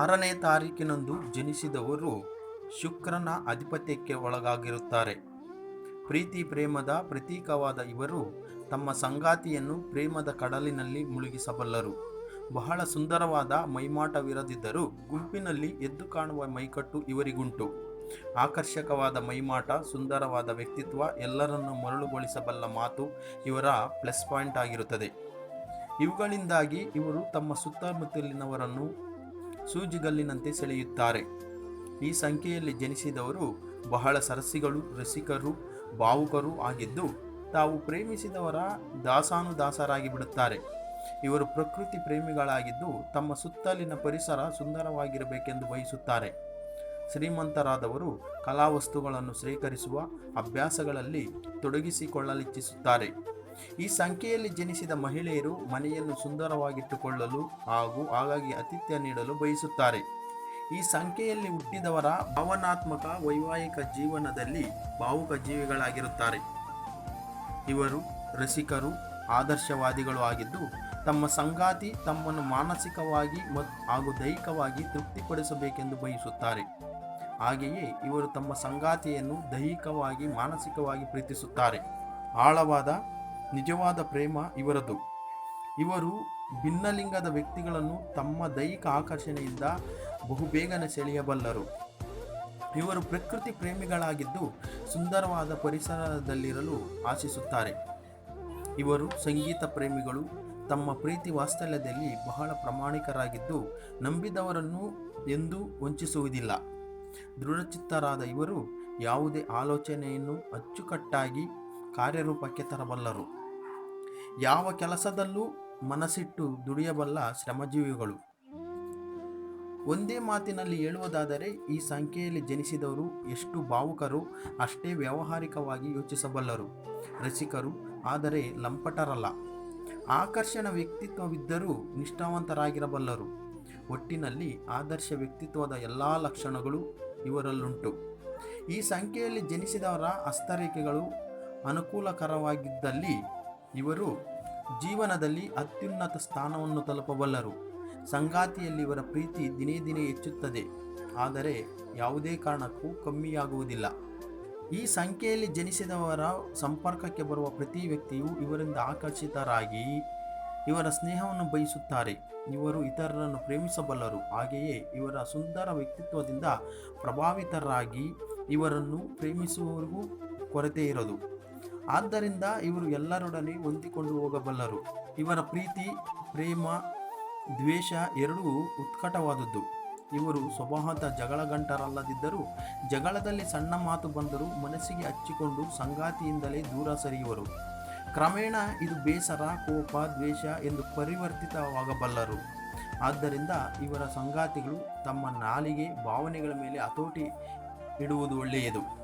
ಆರನೇ ತಾರೀಕಿನಂದು ಜನಿಸಿದವರು ಶುಕ್ರನ ಅಧಿಪತ್ಯಕ್ಕೆ ಒಳಗಾಗಿರುತ್ತಾರೆ. ಪ್ರೀತಿ ಪ್ರೇಮದ ಪ್ರತೀಕವಾದ ಇವರು ತಮ್ಮ ಸಂಗಾತಿಯನ್ನು ಪ್ರೇಮದ ಕಡಲಿನಲ್ಲಿ ಮುಳುಗಿಸಬಲ್ಲರು. ಬಹಳ ಸುಂದರವಾದ ಮೈಮಾಟವಿರದಿದ್ದರೂ ಗುಂಪಿನಲ್ಲಿ ಎದ್ದು ಕಾಣುವ ಮೈಕಟ್ಟು ಇವರಿಗುಂಟು. ಆಕರ್ಷಕವಾದ ಮೈಮಾಟ, ಸುಂದರವಾದ ವ್ಯಕ್ತಿತ್ವ ಎಲ್ಲರನ್ನು ಮರಳುಗೊಳಿಸಬಲ್ಲ ಮಾತು ಇವರ ಪ್ಲಸ್ ಪಾಯಿಂಟ್ ಆಗಿರುತ್ತದೆ. ಇವುಗಳಿಂದಾಗಿ ಇವರು ತಮ್ಮ ಸುತ್ತಮುತ್ತಲಿನವರನ್ನು ಸೂಜಿಗಲ್ಲಿನಂತೆ ಸೆಳೆಯುತ್ತಾರೆ. ಈ ಸಂಖ್ಯೆಯಲ್ಲಿ ಜನಿಸಿದವರು ಬಹಳ ಸರಸಿಗಳು, ರಸಿಕರು ಭಾವುಕರು ಆಗಿದ್ದು, ತಾವು ಪ್ರೇಮಿಸಿದವರ ದಾಸಾನುದಾಸರಾಗಿ ಬಿಡುತ್ತಾರೆ. ಇವರು ಪ್ರಕೃತಿ ಪ್ರೇಮಿಗಳಾಗಿದ್ದು, ತಮ್ಮ ಸುತ್ತಲಿನ ಪರಿಸರ ಸುಂದರವಾಗಿರಬೇಕೆಂದು ಬಯಸುತ್ತಾರೆ. ಶ್ರೀಮಂತರಾದವರು ಕಲಾವಸ್ತುಗಳನ್ನು ಸ್ವೀಕರಿಸುವ ಅಭ್ಯಾಸಗಳಲ್ಲಿ ತೊಡಗಿಸಿಕೊಳ್ಳಲಿಚ್ಛಿಸುತ್ತಾರೆ. ಈ ಸಂಖ್ಯೆಯಲ್ಲಿ ಜನಿಸಿದ ಮಹಿಳೆಯರು ಮನೆಯನ್ನು ಸುಂದರವಾಗಿಟ್ಟುಕೊಳ್ಳಲು ಹಾಗೂ ಹಾಗಾಗಿ ಆತಿಥ್ಯ ನೀಡಲು ಬಯಸುತ್ತಾರೆ. ಈ ಸಂಖ್ಯೆಯಲ್ಲಿ ಹುಟ್ಟಿದವರ ಭಾವನಾತ್ಮಕ ವೈವಾಹಿಕ ಜೀವನದಲ್ಲಿ ಭಾವುಕ ಜೀವಿಗಳಾಗಿರುತ್ತಾರೆ. ಇವರು ರಸಿಕರು, ಆದರ್ಶವಾದಿಗಳು ಆಗಿದ್ದು, ತಮ್ಮ ಸಂಗಾತಿ ತಮ್ಮನ್ನು ಮಾನಸಿಕವಾಗಿ ಮತ್ತು ಹಾಗೂ ದೈಹಿಕವಾಗಿ ತೃಪ್ತಿಪಡಿಸಬೇಕೆಂದು ಬಯಸುತ್ತಾರೆ. ಹಾಗೆಯೇ ಇವರು ತಮ್ಮ ಸಂಗಾತಿಯನ್ನು ದೈಹಿಕವಾಗಿ, ಮಾನಸಿಕವಾಗಿ ಪ್ರೀತಿಸುತ್ತಾರೆ. ಆಳವಾದ ನಿಜವಾದ ಪ್ರೇಮ ಇವರದು. ಇವರು ಭಿನ್ನಲಿಂಗದ ವ್ಯಕ್ತಿಗಳನ್ನು ತಮ್ಮ ದೈಹಿಕ ಆಕರ್ಷಣೆಯಿಂದ ಬಹುಬೇಗನೆ ಸೆಳೆಯಬಲ್ಲರು. ಇವರು ಪ್ರಕೃತಿ ಪ್ರೇಮಿಗಳಾಗಿದ್ದು ಸುಂದರವಾದ ಪರಿಸರದಲ್ಲಿರಲು ಆಶಿಸುತ್ತಾರೆ. ಇವರು ಸಂಗೀತ ಪ್ರೇಮಿಗಳು, ತಮ್ಮ ಪ್ರೀತಿ ವಾತ್ಸಲ್ಯದಲ್ಲಿ ಬಹಳ ಪ್ರಾಮಾಣಿಕರಾಗಿದ್ದು ನಂಬಿದವರನ್ನು ಎಂದೂ ವಂಚಿಸುವುದಿಲ್ಲ. ದೃಢಚಿತ್ತರಾದ ಇವರು ಯಾವುದೇ ಆಲೋಚನೆಯನ್ನು ಅಚ್ಚುಕಟ್ಟಾಗಿ ಕಾರ್ಯರೂಪಕ್ಕೆ ತರಬಲ್ಲರು. ಯಾವ ಕೆಲಸದಲ್ಲೂ ಮನಸ್ಸಿಟ್ಟು ದುಡಿಯಬಲ್ಲ ಶ್ರಮಜೀವಿಗಳು. ಒಂದೇ ಮಾತಿನಲ್ಲಿ ಹೇಳುವುದಾದರೆ, ಈ ಸಂಖ್ಯೆಯಲ್ಲಿ ಜನಿಸಿದವರು ಎಷ್ಟು ಭಾವುಕರು, ಅಷ್ಟೇ ವ್ಯಾವಹಾರಿಕವಾಗಿ ಯೋಚಿಸಬಲ್ಲರು. ರಸಿಕರು, ಆದರೆ ಲಂಪಟರಲ್ಲ. ಆಕರ್ಷಣ ವ್ಯಕ್ತಿತ್ವವಿದ್ದರೂ ನಿಷ್ಠಾವಂತರಾಗಿರಬಲ್ಲರು. ಒಟ್ಟಿನಲ್ಲಿ ಆದರ್ಶ ವ್ಯಕ್ತಿತ್ವದ ಎಲ್ಲ ಲಕ್ಷಣಗಳು ಇವರಲ್ಲುಂಟು. ಈ ಸಂಖ್ಯೆಯಲ್ಲಿ ಜನಿಸಿದವರ ಹಸ್ತರೇಖೆಗಳು ಅನುಕೂಲಕರವಾಗಿದ್ದಲ್ಲಿ ಇವರು ಜೀವನದಲ್ಲಿ ಅತ್ಯುನ್ನತ ಸ್ಥಾನವನ್ನು ತಲುಪಬಲ್ಲರು. ಸಂಗಾತಿಯಲ್ಲಿ ಇವರ ಪ್ರೀತಿ ದಿನೇ ದಿನೇ ಹೆಚ್ಚುತ್ತದೆ. ಆದರೆ ಯಾವುದೇ ಕಾರಣಕ್ಕೂ ಕಮ್ಮಿಯಾಗುವುದಿಲ್ಲ. ಈ ಸಂಖ್ಯೆಯಲ್ಲಿ ಜನಿಸಿದವರ ಸಂಪರ್ಕಕ್ಕೆ ಬರುವ ಪ್ರತಿ ವ್ಯಕ್ತಿಯು ಇವರಿಂದ ಆಕರ್ಷಿತರಾಗಿ ಇವರ ಸ್ನೇಹವನ್ನು ಬಯಸುತ್ತಾರೆ. ಇವರು ಇತರರನ್ನು ಪ್ರೇಮಿಸಬಲ್ಲರು. ಹಾಗೆಯೇ ಇವರ ಸುಂದರ ವ್ಯಕ್ತಿತ್ವದಿಂದ ಪ್ರಭಾವಿತರಾಗಿ ಇವರನ್ನು ಪ್ರೇಮಿಸುವವರಿಗೂ ಕೊರತೆ ಇರದು ಆದ್ದರಿಂದ ಇವರು ಎಲ್ಲರೊಡನೆ ಹೊಂದಿಕೊಂಡು ಹೋಗಬಲ್ಲರು. ಇವರ ಪ್ರೀತಿ, ಪ್ರೇಮ, ದ್ವೇಷ ಎರಡೂ ಉತ್ಕಟವಾದದ್ದು. ಇವರು ಸ್ವಭಾವದ ಜಗಳಗಂಟರಲ್ಲದಿದ್ದರೂ, ಜಗಳದಲ್ಲಿ ಸಣ್ಣ ಮಾತು ಬಂದರೂ ಮನಸ್ಸಿಗೆ ಹಚ್ಚಿಕೊಂಡು ಸಂಗಾತಿಯಿಂದಲೇ ದೂರ ಸರಿಯುವರು. ಕ್ರಮೇಣ ಇದು ಬೇಸರ, ಕೋಪ, ದ್ವೇಷ ಎಂದು ಪರಿವರ್ತಿತವಾಗಬಲ್ಲರು. ಆದ್ದರಿಂದ ಇವರ ಸಂಗಾತಿಗಳು ತಮ್ಮ ನಾಲಿಗೆ ಭಾವನೆಗಳ ಮೇಲೆ ಹತೋಟಿ ಇಡುವುದು ಒಳ್ಳೆಯದು.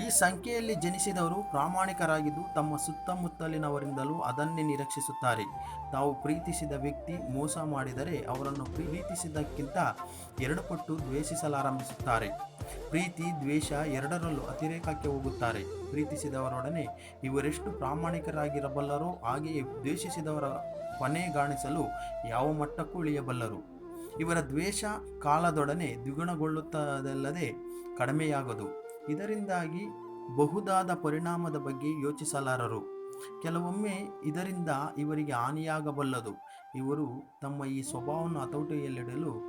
ಈ ಸಂಖ್ಯೆಯಲ್ಲಿ ಜನಿಸಿದವರು ಪ್ರಾಮಾಣಿಕರಾಗಿದ್ದು ತಮ್ಮ ಸುತ್ತಮುತ್ತಲಿನವರಿಂದಲೂ ಅದನ್ನೇ ನಿರೀಕ್ಷಿಸುತ್ತಾರೆ. ತಾವು ಪ್ರೀತಿಸಿದ ವ್ಯಕ್ತಿ ಮೋಸ ಮಾಡಿದರೆ ಅವರನ್ನು ಪ್ರೀತಿಸಿದ್ದಕ್ಕಿಂತ ಎರಡು ಪಟ್ಟು ದ್ವೇಷಿಸಲಾರಂಭಿಸುತ್ತಾರೆ. ಪ್ರೀತಿ, ದ್ವೇಷ ಎರಡರಲ್ಲೂ ಅತಿರೇಕಕ್ಕೆ ಹೋಗುತ್ತಾರೆ. ಪ್ರೀತಿಸಿದವರೊಡನೆ ಇವರೆಷ್ಟು ಪ್ರಾಮಾಣಿಕರಾಗಿರಬಲ್ಲರೋ ಹಾಗೆಯೇ ದ್ವೇಷಿಸಿದವರ ಕೊನೆಗಾಣಿಸಲು ಯಾವ ಮಟ್ಟಕ್ಕೂ ಇಳಿಯಬಲ್ಲರು. ಇವರ ದ್ವೇಷ ಕಾಲದೊಡನೆ ದ್ವಿಗುಣಗೊಳ್ಳುತ್ತದಲ್ಲದೆ ಕಡಿಮೆಯಾಗದು. ಇದರಿಂದಾಗಿ ಬಹುದಾದ ಪರಿಣಾಮದ ಬಗ್ಗೆ ಯೋಚಿಸಲಾರರು. ಕೆಲವೊಮ್ಮೆ ಇದರಿಂದ ಇವರಿಗೆ ಹಾನಿಯಾಗಬಲ್ಲದು. ಇವರು ತಮ್ಮ ಈ ಸ್ವಭಾವವನ್ನು ಹತೋಟಿಯಲ್ಲಿಡಲು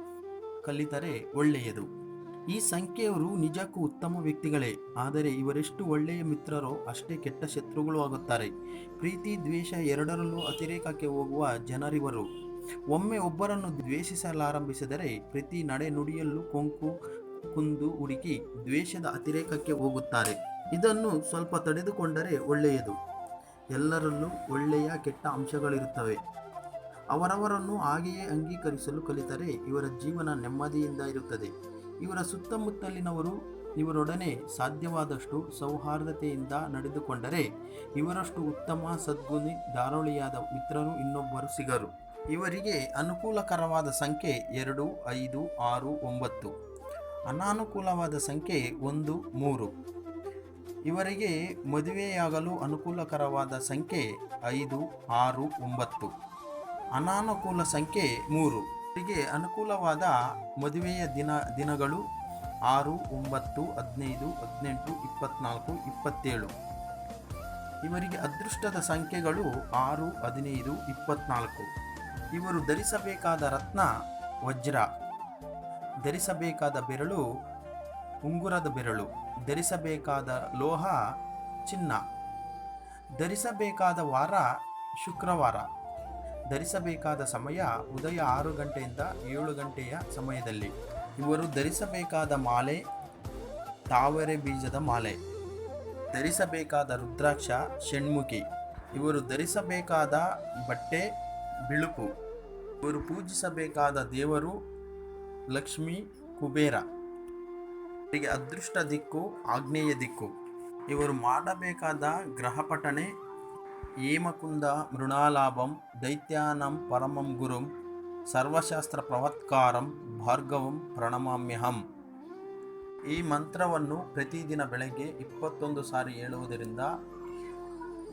ಕಲಿತರೆ ಒಳ್ಳೆಯದು. ಈ ಸಂಖ್ಯೆಯವರು ನಿಜಕ್ಕೂ ಉತ್ತಮ ವ್ಯಕ್ತಿಗಳೇ. ಆದರೆ ಇವರೆಷ್ಟು ಒಳ್ಳೆಯ ಮಿತ್ರರೋ ಅಷ್ಟೇ ಕೆಟ್ಟ ಶತ್ರುಗಳು ಆಗುತ್ತಾರೆ. ಪ್ರೀತಿ, ದ್ವೇಷ ಎರಡರಲ್ಲೂ ಅತಿರೇಕಕ್ಕೆ ಹೋಗುವ ಜನರಿವರು. ಒಮ್ಮೆ ಒಬ್ಬರನ್ನು ದ್ವೇಷಿಸಲಾರಂಭಿಸಿದರೆ ಪ್ರತಿ ನಡೆ ನುಡಿಯಲ್ಲೂ ಕೊಂಕು ಕುಂದು ಹುಡುಕಿ ದ್ವೇಷದ ಅತಿರೇಕಕ್ಕೆ ಹೋಗುತ್ತಾರೆ. ಇದನ್ನು ಸ್ವಲ್ಪ ತಡೆದುಕೊಂಡರೆ ಒಳ್ಳೆಯದು. ಎಲ್ಲರಲ್ಲೂ ಒಳ್ಳೆಯ ಕೆಟ್ಟ ಅಂಶಗಳಿರುತ್ತವೆ. ಅವರವರನ್ನು ಹಾಗೆಯೇ ಅಂಗೀಕರಿಸಲು ಕಲಿತರೆ ಇವರ ಜೀವನ ನೆಮ್ಮದಿಯಿಂದ ಇರುತ್ತದೆ. ಇವರ ಸುತ್ತಮುತ್ತಲಿನವರು ಇವರೊಡನೆ ಸಾಧ್ಯವಾದಷ್ಟು ಸೌಹಾರ್ದತೆಯಿಂದ ನಡೆದುಕೊಂಡರೆ ಇವರಷ್ಟು ಉತ್ತಮ ಸದ್ಗುಣಿ ಧಾರಾಳಿಯಾದ ಮಿತ್ರರು ಇನ್ನೊಬ್ಬರು ಸಿಗರು. ಇವರಿಗೆ ಅನುಕೂಲಕರವಾದ ಸಂಖ್ಯೆ ಎರಡು, ಐದು, ಆರು, ಒಂಬತ್ತು. ಅನಾನುಕೂಲವಾದ ಸಂಖ್ಯೆ ಒಂದು, ಮೂರು. ಇವರಿಗೆ ಮದುವೆಯಾಗಲು ಅನುಕೂಲಕರವಾದ ಸಂಖ್ಯೆ ಐದು, ಆರು, ಒಂಬತ್ತು. ಅನಾನುಕೂಲ ಸಂಖ್ಯೆ ಮೂರು. ಇವರಿಗೆ ಅನುಕೂಲವಾದ ಮದುವೆಯ ದಿನ, ದಿನಗಳು ಆರು, ಒಂಬತ್ತು, ಹದಿನೈದು, ಹದಿನೆಂಟು, ಇಪ್ಪತ್ನಾಲ್ಕು, ಇಪ್ಪತ್ತೇಳು. ಇವರಿಗೆ ಅದೃಷ್ಟದ ಸಂಖ್ಯೆಗಳು ಆರು, ಹದಿನೈದು, ಇಪ್ಪತ್ನಾಲ್ಕು. ಇವರು ಧರಿಸಬೇಕಾದ ರತ್ನ ವಜ್ರ. ಧರಿಸಬೇಕಾದ ಬೆರಳು ಉಂಗುರದ ಬೆರಳು, ಧರಿಸಬೇಕಾದ ಲೋಹ ಚಿನ್ನ. ಧರಿಸಬೇಕಾದ ವಾರ ಶುಕ್ರವಾರ. ಧರಿಸಬೇಕಾದ ಸಮಯ ಉದಯ ಆರು ಗಂಟೆಯಿಂದ ಏಳು ಗಂಟೆಯ ಸಮಯದಲ್ಲಿ. ಇವರು ಧರಿಸಬೇಕಾದ ಮಾಲೆ, ತಾವರೆ ಬೀಜದ ಮಾಲೆ. ಧರಿಸಬೇಕಾದ ರುದ್ರಾಕ್ಷ, ಷಣ್ಮುಖಿ. ಇವರು ಧರಿಸಬೇಕಾದ ಬಟ್ಟೆ, ಬಿಳುಪು. ಇವರು ಪೂಜಿಸಬೇಕಾದ ದೇವರು ಲಕ್ಷ್ಮಿ ಕುಬೇರ. ಇವರಿಗೆ ಅದೃಷ್ಟ ದಿಕ್ಕು, ಆಗ್ನೇಯ ದಿಕ್ಕು. ಇವರು ಮಾಡಬೇಕಾದ ಗ್ರಹಪಠಣೆ ಹೇಮಕುಂದ ಮೃಣಾಲಾಭಂ, ದೈತ್ಯಾನಂ ಪರಮಂ ಗುರುಂ, ಸರ್ವಶಾಸ್ತ್ರ ಪ್ರವತ್ಕಾರಂ, ಭಾರ್ಗವಂ ಪ್ರಣಮಾಮ್ಯಹಂ. ಈ ಮಂತ್ರವನ್ನು ಪ್ರತಿದಿನ ಬೆಳಗ್ಗೆ ಇಪ್ಪತ್ತೊಂದು ಸಾರಿ ಹೇಳುವುದರಿಂದ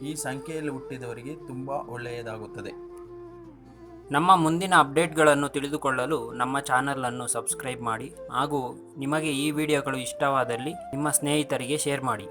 ಈ ಸಂಖ್ಯೆಯಲ್ಲಿ ಹುಟ್ಟಿದವರಿಗೆ ತುಂಬ ಒಳ್ಳೆಯದಾಗುತ್ತದೆ. ನಮ್ಮ ಮುಂದಿನ ಅಪ್ಡೇಟ್ಗಳನ್ನು ತಿಳಿದುಕೊಳ್ಳಲು ನಮ್ಮ ಚಾನಲನ್ನು ಸಬ್ಸ್ಕ್ರೈಬ್ ಮಾಡಿ ಹಾಗೂ ನಿಮಗೆ ಈ ವಿಡಿಯೋಗಳು ಇಷ್ಟವಾದಲ್ಲಿ ನಿಮ್ಮ ಸ್ನೇಹಿತರಿಗೆ ಶೇರ್ ಮಾಡಿ.